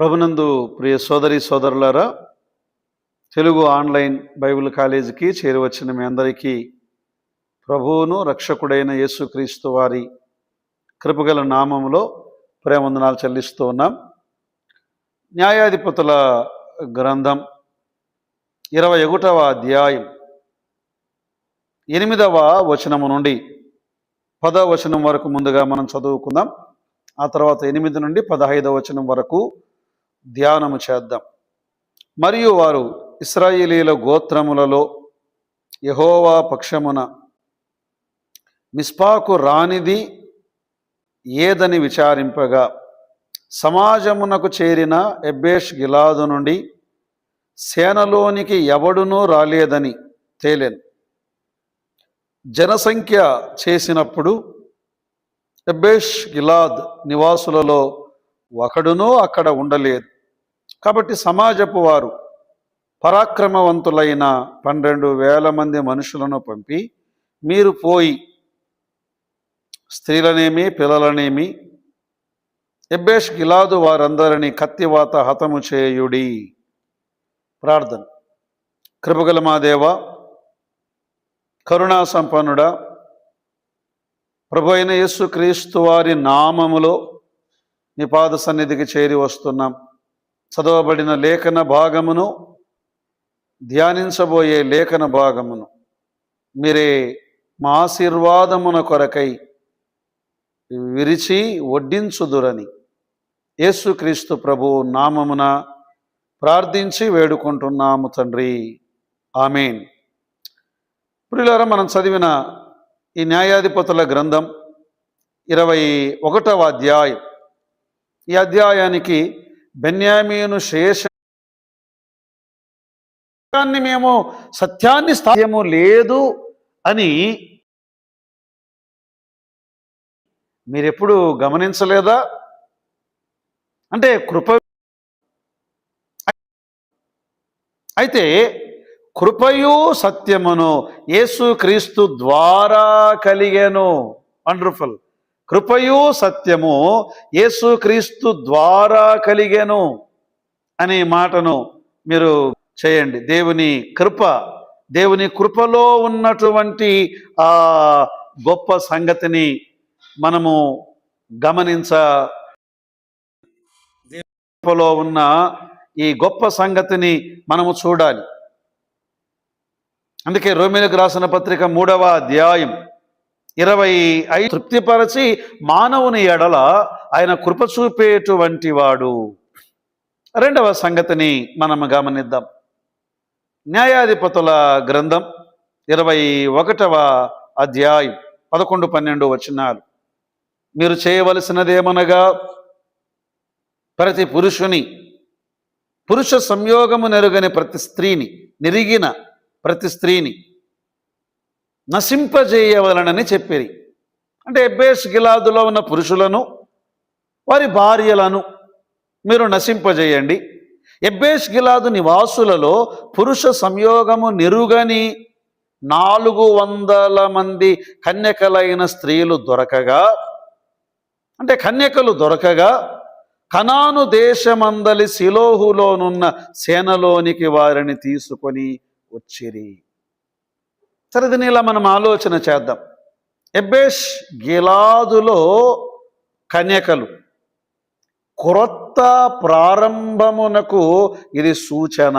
ప్రభునందు ప్రియ సోదరి సోదరులారా తెలుగు ఆన్లైన్ బైబిల్ కాలేజీకి చేరువచ్చిన మీ అందరికీ ప్రభువును రక్షకుడైన యేసుక్రీస్తు వారి కృపగల నామంలో ప్రేమందనాలు చెల్లిస్తూ ఉన్నాం. న్యాయాధిపతుల గ్రంథం ఇరవై ఒకటవ అధ్యాయం ఎనిమిదవ వచనము నుండి పదవ వచనం వరకు ముందుగా మనం చదువుకుందాం. ఆ తర్వాత ఎనిమిది నుండి పదహైదవ వచనం వరకు ధ్యానము చేద్దాం. మరియు వారు ఇస్రాయేలీల గోత్రములలో యహోవా పక్షమున మిస్పాకు రానిది ఏదని విచారింపగా సమాజమునకు చేరిన ఎబ్బేష్ గిలాదు నుండి సేనలోనికి ఎవడునూ రాలేదని తేలెను. జనసంఖ్య చేసినప్పుడు ఎబ్బేష్ గిలాద్ నివాసులలో ఒకడునూ అక్కడ ఉండలేదు. కాబట్టి సమాజపు వారు పరాక్రమవంతులైన పన్నెండు వేల మంది మనుషులను పంపి మీరు పోయి స్త్రీలనేమి పిల్లలనేమి ఎబ్బేష్ గిలాదు వారందరినీ కత్తివాత హతము చేయుడి. ప్రార్థన. కృపగల మాదేవ కరుణా సంపన్నుడ ప్రభు అయిన యేసు క్రీస్తు వారి నామములో నీ పాద సన్నిధికి చేరి వస్తున్నాం. చదవబడిన లేఖన భాగమును ధ్యానించబోయే లేఖన భాగమును మీరే మా ఆశీర్వాదమున కొరకై విరిచి వడ్డించుదురని యేసుక్రీస్తు ప్రభు నామమున ప్రార్థించి వేడుకుంటున్నాము తండ్రి. ఆమెన్. ప్రియులారా మనం చదివిన ఈ న్యాయాధిపతుల గ్రంథం ఇరవై ఒకటవ అధ్యాయం. ఈ అధ్యాయానికి బెన్యామీను శేష మేము సత్యాన్ని స్థాయము లేదు అని మీరెప్పుడు గమనించలేదా? అంటే కృప అయితే కృపయు సత్యమును యేసు క్రీస్తు ద్వారా కలిగాను. వండర్ఫుల్ కృపయు సత్యము యేసుక్రీస్తు ద్వారా కలిగెను అనే మాటను మీరు చేయండి. దేవుని కృప దేవుని కృపలో ఉన్నటువంటి ఆ గొప్ప సంగతిని మనము గమనించ కృపలో ఉన్న ఈ గొప్ప సంగతిని మనము చూడాలి. అందుకే రోమిలకు రాసిన పత్రిక మూడవ అధ్యాయం ఇరవై ఐదు తృప్తిపరచి మానవుని ఎడల ఆయన కృప చూపేటువంటి వాడు. రెండవ సంగతిని మనం గమనిద్దాం. న్యాయాధిపతుల గ్రంథం ఇరవై ఒకటవ అధ్యాయం పదకొండు పన్నెండు వచనాలు. మీరు చేయవలసినదేమనగా ప్రతి పురుషుని పురుష సంయోగము నెరుగని ప్రతి స్త్రీని నిరిగిన ప్రతి స్త్రీని నశింపజేయవలనని చెప్పిరి అంటే ఎబ్బేస్ గిలాదులో ఉన్న పురుషులను వారి భార్యలను మీరు నశింపజేయండి. ఎబ్బేస్ గిలాదు నివాసులలో పురుష సంయోగము నిరుగని నాలుగు వందల మంది కన్యకలైన స్త్రీలు దొరకగా అంటే కన్యకలు దొరకగా కనాను దేశమందలి శిలోహులోనున్న సేనలోనికి వారిని తీసుకొని వచ్చిరి. సరే ఇలా మనం ఆలోచన చేద్దాం. ఎబ్బేష్ గిలాదులో కన్యకలు. క్రొత్త ప్రారంభమునకు ఇది సూచన.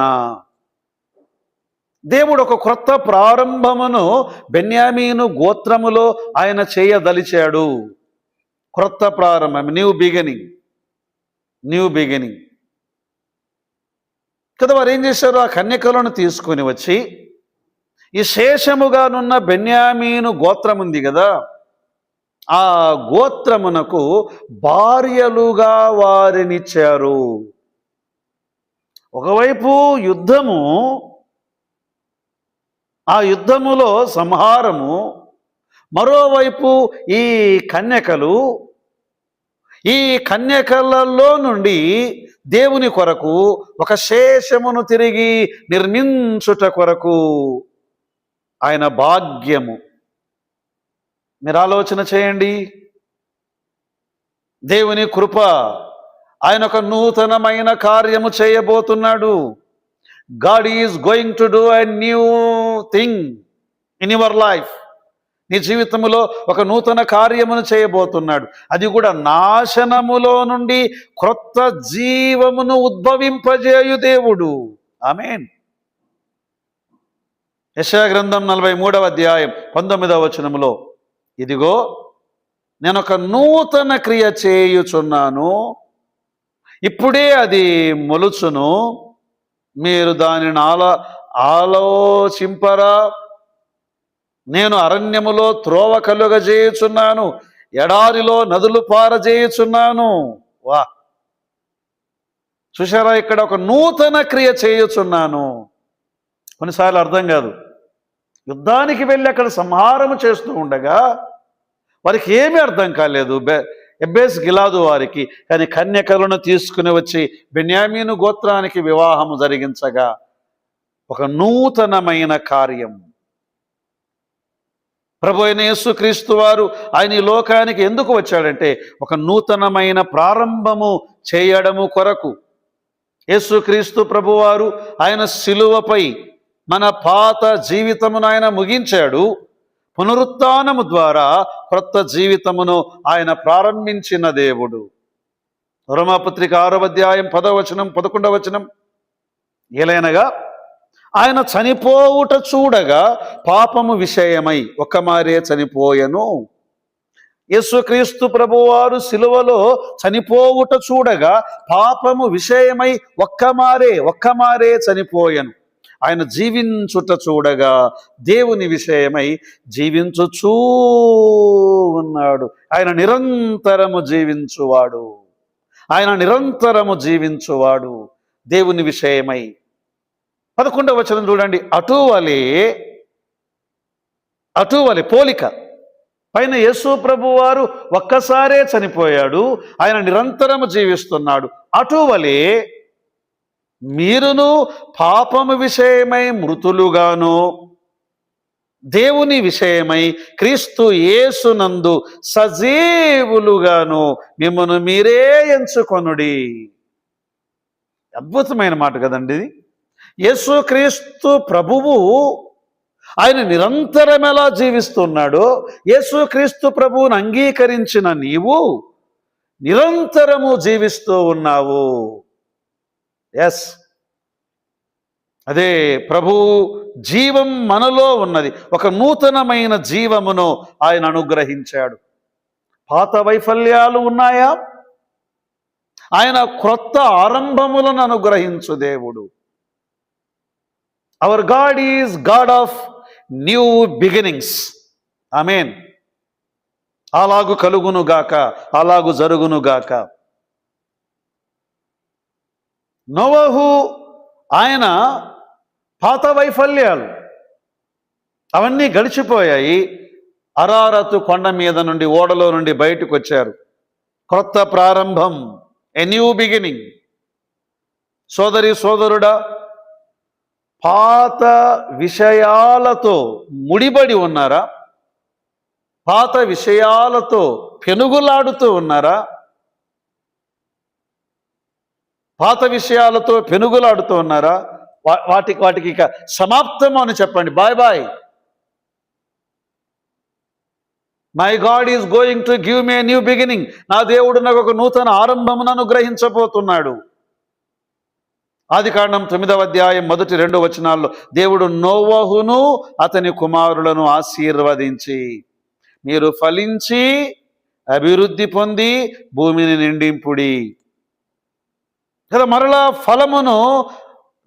దేవుడు ఒక క్రొత్త ప్రారంభమును బెన్యామీను గోత్రములో ఆయన చేయదలిచాడు. క్రొత్త ప్రారంభం న్యూ బిగినింగ్ న్యూ బిగినింగ్ కదా వారు ఏం చేశారు? ఆ కన్యకలను తీసుకొని వచ్చి ఈ శేషముగానున్న బెన్యామీను గోత్రం ఉంది కదా ఆ గోత్రమునకు భార్యలుగా వారినిచ్చారు. ఒకవైపు యుద్ధము ఆ యుద్ధములో సంహారము మరోవైపు ఈ కన్యకలు ఈ కన్యకలలో నుండి దేవుని కొరకు ఒక శేషమును తిరిగి నిర్మించుట కొరకు ఆయన భాగ్యము. మీరు ఆలోచన చేయండి. దేవుని కృప ఆయన ఒక నూతనమైన కార్యము చేయబోతున్నాడు. God is going to do a new thing in your life నీ జీవితంలో ఒక నూతన కార్యమును చేయబోతున్నాడు. అది కూడా నాశనములో నుండి క్రొత్త జీవమును ఉద్భవింపజేయు దేవుడు. ఆమెన్ యశా గ్రంథం నలభై మూడవ అధ్యాయం పంతొమ్మిదవ వచనములో ఇదిగో నేను ఒక నూతన క్రియ చేయుచున్నాను ఇప్పుడే అది మొలుచును మీరు దానిని ఆల ఆలోచింపరా నేను అరణ్యములో త్రోవ కలుగజేయుచున్నాను ఎడారిలో నదులు పారజేయుచున్నాను వా. చూసారా ఇక్కడ ఒక నూతన క్రియ చేయుచున్నాను. కొన్నిసార్లు అర్థం కాదు. యుద్ధానికి వెళ్ళి అక్కడ సంహారము చేస్తూ ఉండగా వారికి ఏమీ అర్థం కాలేదు. బె ఎబ్బేస్ గిలాదు వారికి కానీ కన్యకలను తీసుకుని వచ్చి బెన్యామీను గోత్రానికి వివాహము జరిగించగా ఒక నూతనమైన కార్యం ప్రభు అయిన యేసుక్రీస్తు వారు ఆయన ఈ లోకానికి ఎందుకు వచ్చాడంటే ఒక నూతనమైన ప్రారంభము చేయడము కొరకు. యేసుక్రీస్తు ప్రభువారు ఆయన శిలువపై మన పాత జీవితమును ఆయన ముగించాడు. పునరుత్నము ద్వారా క్రొత్త జీవితమును ఆయన ప్రారంభించిన దేవుడు. రోమాపత్రిక ఆరవ అధ్యాయం పదవచనం పదకొండవ వచనం. ఏలైనగా ఆయన చనిపోవుట చూడగా పాపము విషయమై ఒక్కమారే చనిపోయెను. యేసుక్రీస్తు ప్రభువారు సిలువలో చనిపోవుట చూడగా పాపము విషయమై ఒక్కమారే ఒక్కమారే చనిపోయను చనిపోయెను. ఆయన జీవించుట చూడగా దేవుని విషయమై జీవించుచూ ఉన్నాడు. ఆయన నిరంతరము జీవించువాడు. ఆయన నిరంతరము జీవించువాడు. దేవుని విషయమై. పదకొండవ వచనం చూడండి. అటువలే అటువలే పోలిక. పైన యేసు ప్రభు వారు ఒక్కసారే చనిపోయాడు. ఆయన నిరంతరము జీవిస్తున్నాడు. అటువలే మీరును పాపము విషయమై మృతులుగాను దేవుని విషయమై క్రీస్తు యేసునందు సజీవులుగాను మిమ్మను మీరే ఎంచుకొనుడి. అద్భుతమైన మాట కదండి ఇది. యేసుక్రీస్తు ప్రభువు ఆయన నిరంతరం ఎలా జీవిస్తున్నాడో యేసుక్రీస్తు ప్రభువును అంగీకరించిన నీవు నిరంతరము జీవిస్తూ ఉన్నావు. ఎస్ అదే ప్రభు జీవం మనలో ఉన్నది. ఒక నూతనమైన జీవమును ఆయన అనుగ్రహించాడు. పాత వైఫల్యాలు ఉన్నాయా? ఆయన క్రొత్త ఆరంభములను అనుగ్రహించు దేవుడు. Our God is God of new beginnings I mean అలాగు కలుగును గాక అలాగు జరుగును గాక నోవహు ఆయన పాత వైఫల్యాలు అవన్నీ గడిచిపోయాయి. అరారతు కొండ మీద నుండి ఓడలో నుండి బయటకు వచ్చారు. క్రొత్త ప్రారంభం ఎ న్యూ బిగినింగ్ సోదరి సోదరుడా పాత విషయాలతో ముడిబడి ఉన్నారా? పాత విషయాలతో పెనుగులాడుతూ ఉన్నారా? పాత విషయాలతో పెనుగులాడుతూ ఉన్నారా? వా- వాటికి వాటికి ఇక సమాప్తము అని చెప్పండి. Bye bye. My God is going to give me new beginning నా దేవుడు నాకు ఒక నూతన ఆరంభమును అనుగ్రహించబోతున్నాడు. ఆది కాండం తొమ్మిదవ అధ్యాయం మొదటి రెండు వచనాల్లో దేవుడు నోవహును అతని కుమారులను ఆశీర్వదించి మీరు ఫలించి అభివృద్ధి పొంది భూమిని నిండింపుడి. కదా మరలా ఫలమును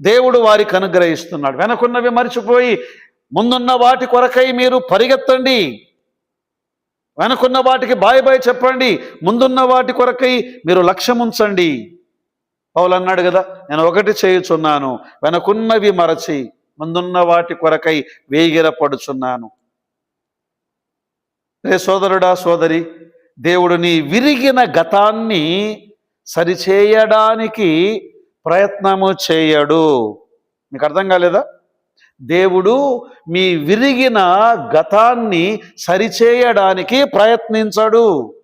దేవుడు వారికి అనుగ్రహిస్తున్నాడు. వెనకున్నవి మర్చిపోయి ముందున్న వాటి కొరకై మీరు పరిగెత్తండి. వెనకున్న వాటికి బాయ్ బాయ్ చెప్పండి. ముందున్న వాటి కొరకై మీరు లక్ష్యం ఉంచండి. పౌలు అన్నాడు కదా నేను ఒకటి చేయుచున్నాను వెనకున్నవి మరచి ముందున్న వాటి కొరకై వేగిరపడుచున్నాను. రే సోదరుడా సోదరి దేవుడు నీ విరిగిన గతాన్ని సరిచేయడానికి ప్రయత్నము చేయడు. మీకు అర్థం కాలేదా? దేవుడు మీ విరిగిన గతాన్ని సరిచేయడానికి ప్రయత్నించడు.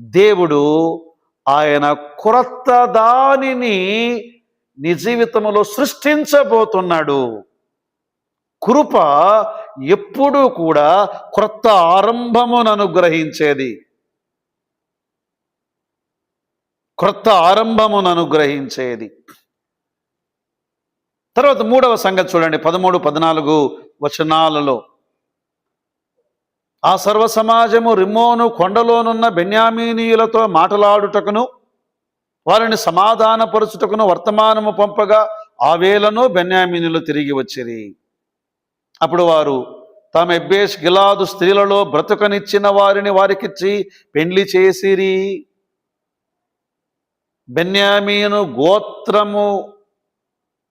దేవుడు ఆయన క్రొత్త దానిని నీ జీవితంలో సృష్టించబోతున్నాడు. కృప ఎప్పుడూ కూడా క్రొత్త ఆరంభమును అనుగ్రహించేది క్రొత్త ఆరంభమును అనుగ్రహించేది. తర్వాత మూడవ సంగతి చూడండి పదమూడు పద్నాలుగు వచనాలలో. ఆ సర్వ సమాజము రిమ్మోను కొండలోనున్న బెన్యామీనీయులతో మాటలాడుటకును వారిని సమాధానపరుచుటకును వర్తమానము పంపగా ఆ వేళను బెన్యామీనులు తిరిగి వచ్చిరి. అప్పుడు వారు తాము ఎబ్బేష్ గిలాదు స్త్రీలలో బ్రతుకనిచ్చిన వారిని వారికిచ్చి పెండ్లి చేసిరి. బెన్యామీను గోత్రము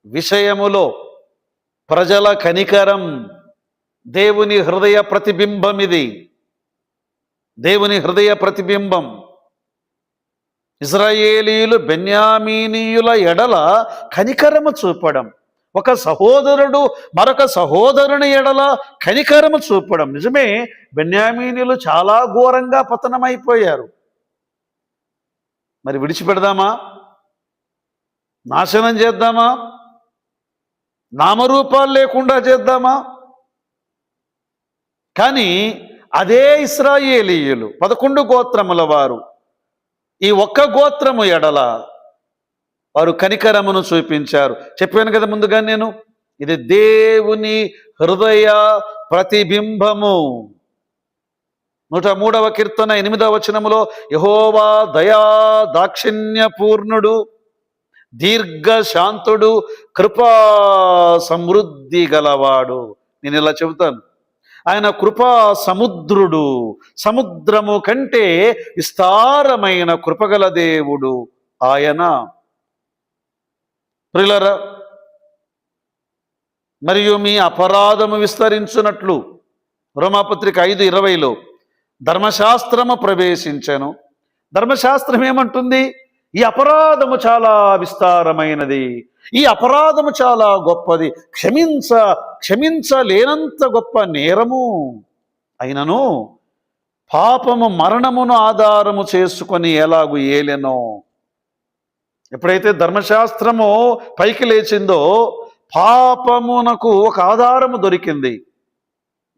విషయములో ప్రజల కనికరం దేవుని హృదయ ప్రతిబింబం ఇది దేవుని హృదయ ప్రతిబింబం. ఇజ్రాయేలీలు బెన్యామీనీయుల ఎడల కనికరము చూపడం. ఒక సహోదరుడు మరొక సహోదరుని ఎడల కనికరము చూపడం. నిజమే బెన్యామీనీలు చాలా ఘోరంగా పతనమైపోయారు. మరి విడిచిపెడదామా? నాశనం చేద్దామా? నామరూపాలు లేకుండా చేద్దామా? కానీ అదే ఇస్రాయేలీయులు పదకొండు గోత్రముల వారు ఈ ఒక్క గోత్రము ఎడల వారు కనికరమును చూపించారు. చెప్పాను కదా ముందుగా నేను? ఇది దేవుని హృదయ ప్రతిబింబము. నూట మూడవ కీర్తన ఎనిమిదవ వచనములో యహోవా దయా దాక్షిణ్యపూర్ణుడు దీర్ఘశాంతుడు దీర్ఘ శాంతుడు కృపా సమృద్ధి గలవాడు. నేను ఇలా చెబుతాను. ఆయన కృపా సముద్రుడు సముద్రము కంటే విస్తారమైన కృపగల దేవుడు ఆయన. ప్రిలరా మరియు మీ అపరాధము విస్తరించున్నట్లు రోమాపత్రిక ఐదు ఇరవైలో ధర్మశాస్త్రము ప్రవేశించను. ధర్మశాస్త్రం ఏమంటుంది? ఈ అపరాధము చాలా విస్తారమైనది. ఈ అపరాధము చాలా గొప్పది. క్షమించ క్షమించలేనంత గొప్ప నేరము అయినను. పాపము మరణమును ఆధారము చేసుకొని ఎలాగు ఏలెనో. ఎప్పుడైతే ధర్మశాస్త్రము పైకి లేచిందో పాపమునకు ఒక ఆధారము దొరికింది.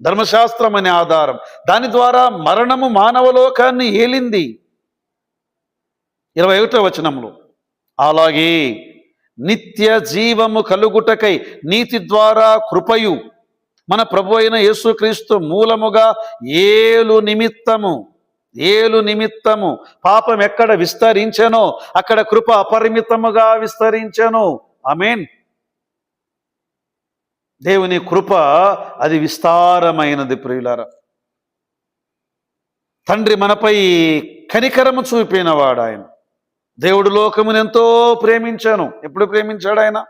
ధర్మశాస్త్రం అనే ఆధారం. దాని ద్వారా మరణము మానవలోకాన్ని ఏలింది. ఇరవై ఒకటో వచనంలో అలాగే నిత్య జీవము కలుగుటకై నీతి ద్వారా కృపయు. మన ప్రభు అయిన యేసుక్రీస్తు మూలముగా ఏలు నిమిత్తము ఏలు నిమిత్తము పాపం ఎక్కడ విస్తరించెనో అక్కడ కృప అపరిమితముగా విస్తరించెను. మీన్ దేవుని కృప అది విస్తారమైనది ప్రియులార. తండ్రి మనపై కనికరము చూపినవాడు ఆయన దేవుడు లోకమును ఎంతో ప్రేమించాను. ఎప్పుడు ప్రేమించాడు ఆయన?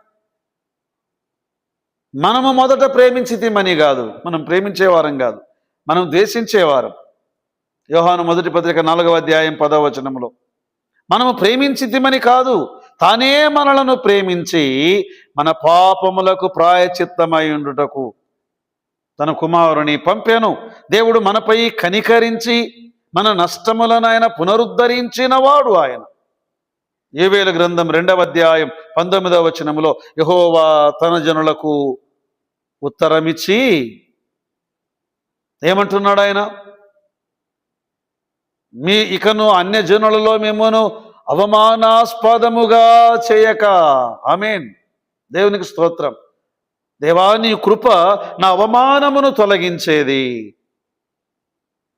మనము మొదట ప్రేమించితిమని కాదు. మనం ప్రేమించేవారం కాదు. మనం ద్వేషించేవారం యోహాను మొదటి పత్రిక నాలుగవ అధ్యాయం పదవ వచనంలో మనము ప్రేమించితిమని కాదు. తానే మనలను ప్రేమించి మన పాపములకు ప్రాయచిత్తమై ఉండుటకు తన కుమారుని పంపాను. దేవుడు మనపై కనికరించి మన నష్టములను ఆయన పునరుద్ధరించిన వాడు ఆయన. ఏవేల గ్రంథం రెండవ అధ్యాయం పంతొమ్మిదవ వచనములో యహోవా తన జనులకు ఉత్తరమిచ్చి ఏమంటున్నాడు ఆయన? మీ ఇకను అన్యజనులలో మిమ్మను అవమానాస్పదముగా చేయక. ఆమేన్. దేవునికి స్తోత్రం. దేవా నీ కృప నా అవమానమును తొలగించేది.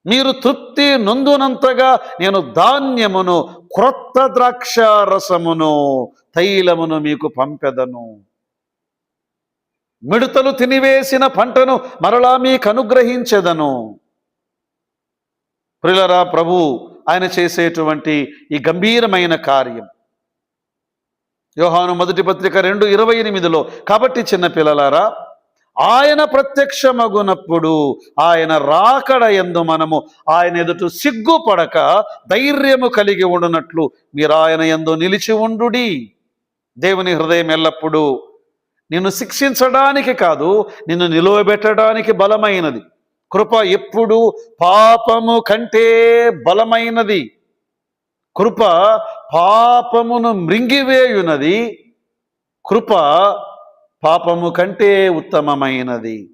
మీరు తృప్తి నొందునంతగా నేను ధాన్యమును క్రొత్త ద్రాక్ష రసమును తైలమును మీకు పంపెదను. మిడతలు తినివేసిన పంటను మరలా మీకు అనుగ్రహించెదను. ప్రిలరా ప్రభు ఆయన చేసేటువంటి ఈ గంభీరమైన కార్యం. యోహాను మొదటి పత్రిక రెండు ఇరవై ఎనిమిదిలో కాబట్టి చిన్న పిల్లలారా ఆయన ప్రత్యక్షమగునప్పుడు ఆయన రాకడ ఎందు మనము ఆయన ఎదుట సిగ్గుపడక ధైర్యము కలిగి ఉండునట్లు మీరు ఆయన ఎందు నిలిచి ఉండుడి. దేవుని హృదయం ఎల్లప్పుడూ నిన్ను శిక్షించడానికి కాదు నిన్ను నిలువబెట్టడానికి బలమైనది. కృప ఎప్పుడు పాపము కంటే బలమైనది. కృప పాపమును మృంగివేయునది. కృప పాపము కంటే ఉత్తమమైనది.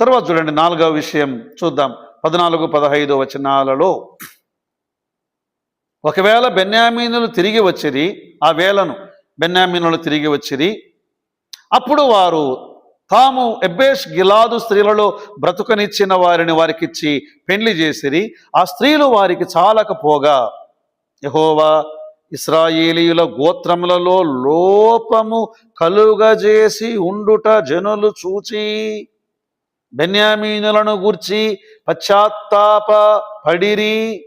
తర్వాత చూడండి నాలుగవ విషయం చూద్దాం. పద్నాలుగు పదహైదు వచనాలలో. ఒకవేళ బెన్యామీనులు తిరిగి వచ్చిరి ఆ వేళను బెన్యామీనులు తిరిగి వచ్చిరి అప్పుడు వారు తాము ఎబ్బేష్ గిలాదు స్త్రీలలో బ్రతుకనిచ్చిన వారిని వారికిచ్చి పెళ్ళి చేసిరి ఆ స్త్రీలు వారికి చాలకపోగా. యహోవా ఇస్రాయేలీయుల గోత్రములలో లోపము కలుగజేసి ఉండుట జనులు చూచి బెన్యామీనులను గూర్చి పశ్చాత్తాప పడిరి.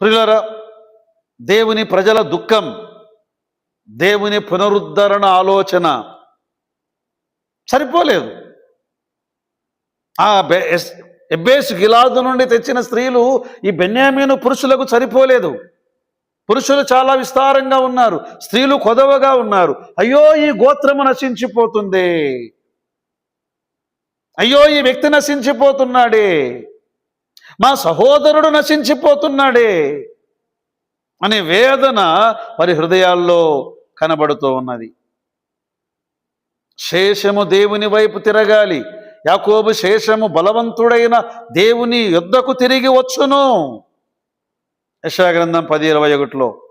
ప్రిలర దేవుని ప్రజల దుఃఖం దేవుని పునరుద్ధరణ ఆలోచన సరిపోలేదు. ఆ ఎబ్బేస్ గిలాదు నుండి తెచ్చిన స్త్రీలు ఈ బెన్యామీను పురుషులకు సరిపోలేదు. పురుషులు చాలా విస్తారంగా ఉన్నారు. స్త్రీలు కొదవగా ఉన్నారు. అయ్యో ఈ గోత్రము నశించిపోతుంది. అయ్యో ఈ వ్యక్తి నశించిపోతున్నాడే. మా సహోదరుడు నశించిపోతున్నాడే అనే వేదన వారి హృదయాల్లో కనబడుతూ ఉన్నది. శేషము దేవుని వైపు తిరగాలి. యాకోబు శేషము బలవంతుడైన దేవుని యుద్ధకు తిరిగి వచ్చును. యశాగ్రంథం పది ఇరవై ఒకటిలో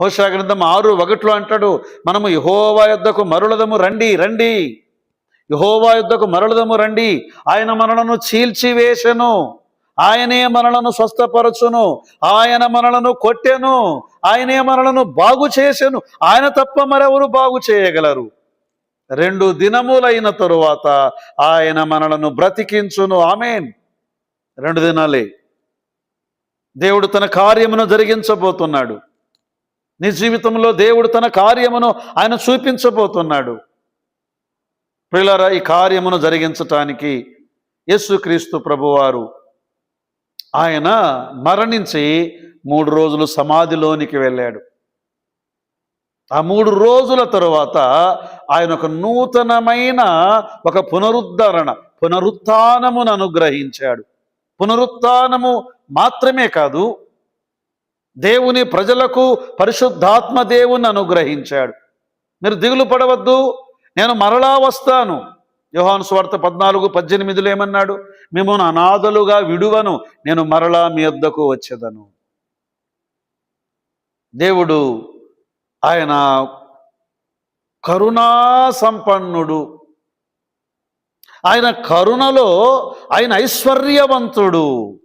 హోషా గ్రంథం ఆరు ఒకటిలో అంటాడు మనము యహోవా యుద్ధకు మరులదము రండి రండి. యహోవా యుద్ధకు మరలదము రండి. ఆయన మనలను చీల్చివేసెను. ఆయనే మనలను స్వస్థపరచును. ఆయన మనలను కొట్టెను. ఆయనే మనలను బాగు చేసెను. ఆయన తప్ప మరెవరు బాగు చేయగలరు? రెండు దినములైన తరువాత ఆయన మనలను బ్రతికించును. ఆమెన్. రెండు దినాలే. దేవుడు తన కార్యమును జరిగించబోతున్నాడు. నీ జీవితంలో దేవుడు తన కార్యమును ఆయన చూపించబోతున్నాడు. ప్రియులారా ఈ కార్యమును జరిగించటానికి యేసుక్రీస్తు ప్రభువారు ఆయన మరణించి మూడు రోజులు సమాధిలోనికి వెళ్ళాడు. ఆ మూడు రోజుల తరువాత ఆయన ఒక నూతనమైన ఒక పునరుద్ధరణ పునరుత్నమును అనుగ్రహించాడు. పునరుత్నము మాత్రమే కాదు దేవుని ప్రజలకు పరిశుద్ధాత్మ దేవుని అనుగ్రహించాడు. మీరు దిగులు పడవద్దు నేను మరలా వస్తాను. యోహాను స్వార్థ పద్నాలుగు పద్దెనిమిదిలో ఏమన్నాడు? మిమ్మల్ని అనాథలుగా విడువను నేను మరలా మీ వద్దకు వచ్చేదను. దేవుడు ఆయన కరుణా సంపన్నుడు ఆయన కరుణలో ఆయన ఐశ్వర్యవంతుడు.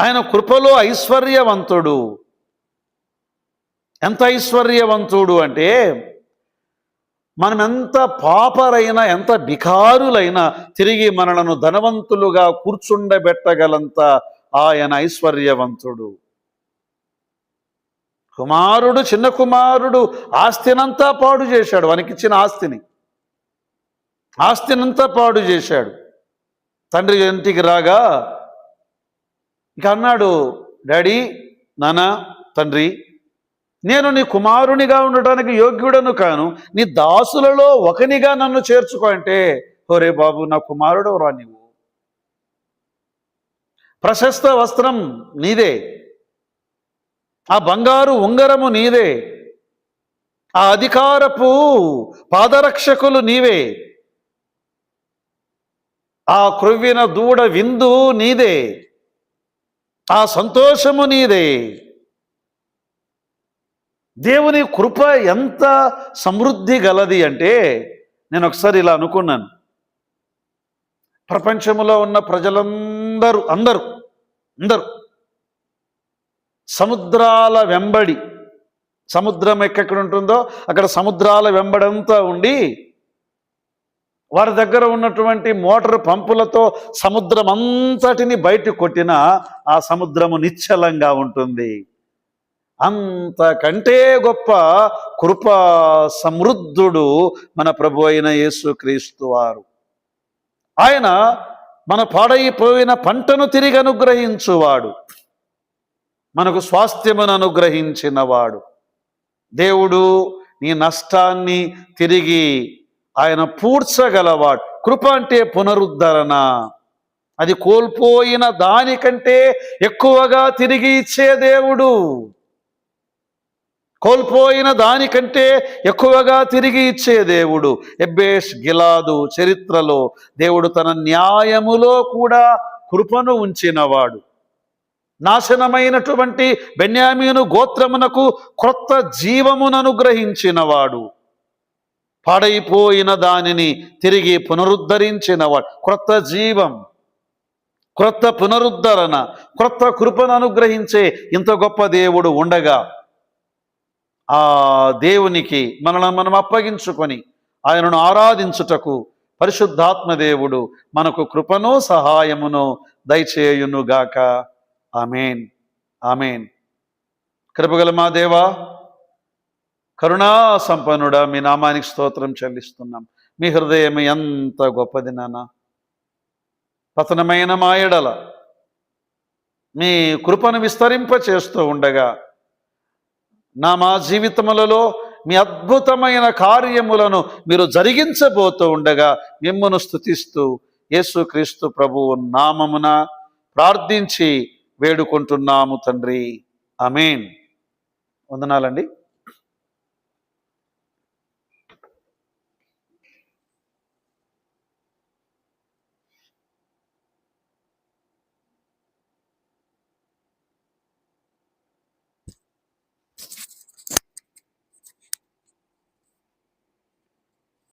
ఆయన కృపలో ఐశ్వర్యవంతుడు. ఎంత ఐశ్వర్యవంతుడు అంటే మనం ఎంత పాపరైనా ఎంత బికారులైనా తిరిగి మనలను ధనవంతులుగా కూర్చుండబెట్టగలంత ఆయన ఐశ్వర్యవంతుడు. కుమారుడు చిన్న కుమారుడు ఆస్తినంతా పాడు చేశాడు వానికిచ్చిన ఆస్తిని. ఆస్తినంతా పాడు చేశాడు. తండ్రి ఇంటికి రాగా ఇక అన్నాడు డాడీ నాన్న తండ్రి నేను నీ కుమారునిగా ఉండటానికి యోగ్యుడను కాను. నీ దాసులలో ఒకనిగా నన్ను చేర్చుకో అంటే బాబు నా కుమారుడు రా నీవు? ప్రశస్త వస్త్రం నీదే. ఆ బంగారు ఉంగరము నీదే ఆ అధికారపు పాదరక్షకులు నీవే. ఆ క్రొవ్విన దూడ విందు నీదే. ఆ సంతోషము నీదే. దేవుని కృప ఎంత సమృద్ధి గలది అంటే నేను ఒకసారి ఇలా అనుకున్నాను. ప్రపంచంలో ఉన్న ప్రజలందరూ అందరూ అందరూ సముద్రాల వెంబడి సముద్రం ఎక్కడ ఉంటుందో అక్కడ సముద్రాల వెంబడంతా ఉండి వారి దగ్గర ఉన్నటువంటి మోటార్ పంపులతో సముద్రం అంతటిని బయట కొట్టిన ఆ సముద్రము నిశ్చలంగా ఉంటుంది. అంతకంటే గొప్ప కృప సమృద్ధుడు మన ప్రభు అయిన యేసుక్రీస్తు వారు. ఆయన మన పాడైపోయిన పంటను తిరిగి అనుగ్రహించువాడు. మనకు స్వాస్థ్యమును అనుగ్రహించినవాడు. దేవుడు నీ నష్టాన్ని తిరిగి ఆయన పూడ్చగలవాడు. కృప అంటే పునరుద్ధరణ. అది కోల్పోయిన దానికంటే ఎక్కువగా తిరిగి ఇచ్చే దేవుడు. కోల్పోయిన దానికంటే ఎక్కువగా తిరిగి ఇచ్చే దేవుడు. ఎబ్బేష్ గిలాదు చరిత్రలో దేవుడు తన న్యాయములో కూడా కృపను ఉంచినవాడు. నాశనమైనటువంటి బెన్యామీను గోత్రమునకు క్రొత్త జీవముననుగ్రహించినవాడు పాడైపోయిన దానిని తిరిగి పునరుద్ధరించినవాడు క్రొత్త జీవం క్రొత్త పునరుద్ధరణ క్రొత్త కృపను అనుగ్రహించే ఇంత గొప్ప దేవుడు ఉండగా ఆ దేవునికి మనల్ని మనం అప్పగించుకొని ఆయనను ఆరాధించుటకు పరిశుద్ధాత్మ దేవుడు మనకు కృపను సహాయమును దయచేయునుగాక. ఆమెన్. ఆమెన్. కృపగల మా దేవా కరుణా సంపన్నుడా మీ నామానికి స్తోత్రం చెల్లిస్తున్నాం. మీ హృదయం ఎంత గొప్పది నాన్న పతనమైన మాయడల మీ కృపను విస్తరింప చేస్తూ ఉండగా నా మా జీవితములలో మీ అద్భుతమైన కార్యములను మీరు జరిగించబోతూ ఉండగా మిమ్మను స్థుతిస్తూ యేసుక్రీస్తు ప్రభువు నామమున ప్రార్థించి వేడుకుంటున్నాము తండ్రి. అమేన్ వందనాలండి.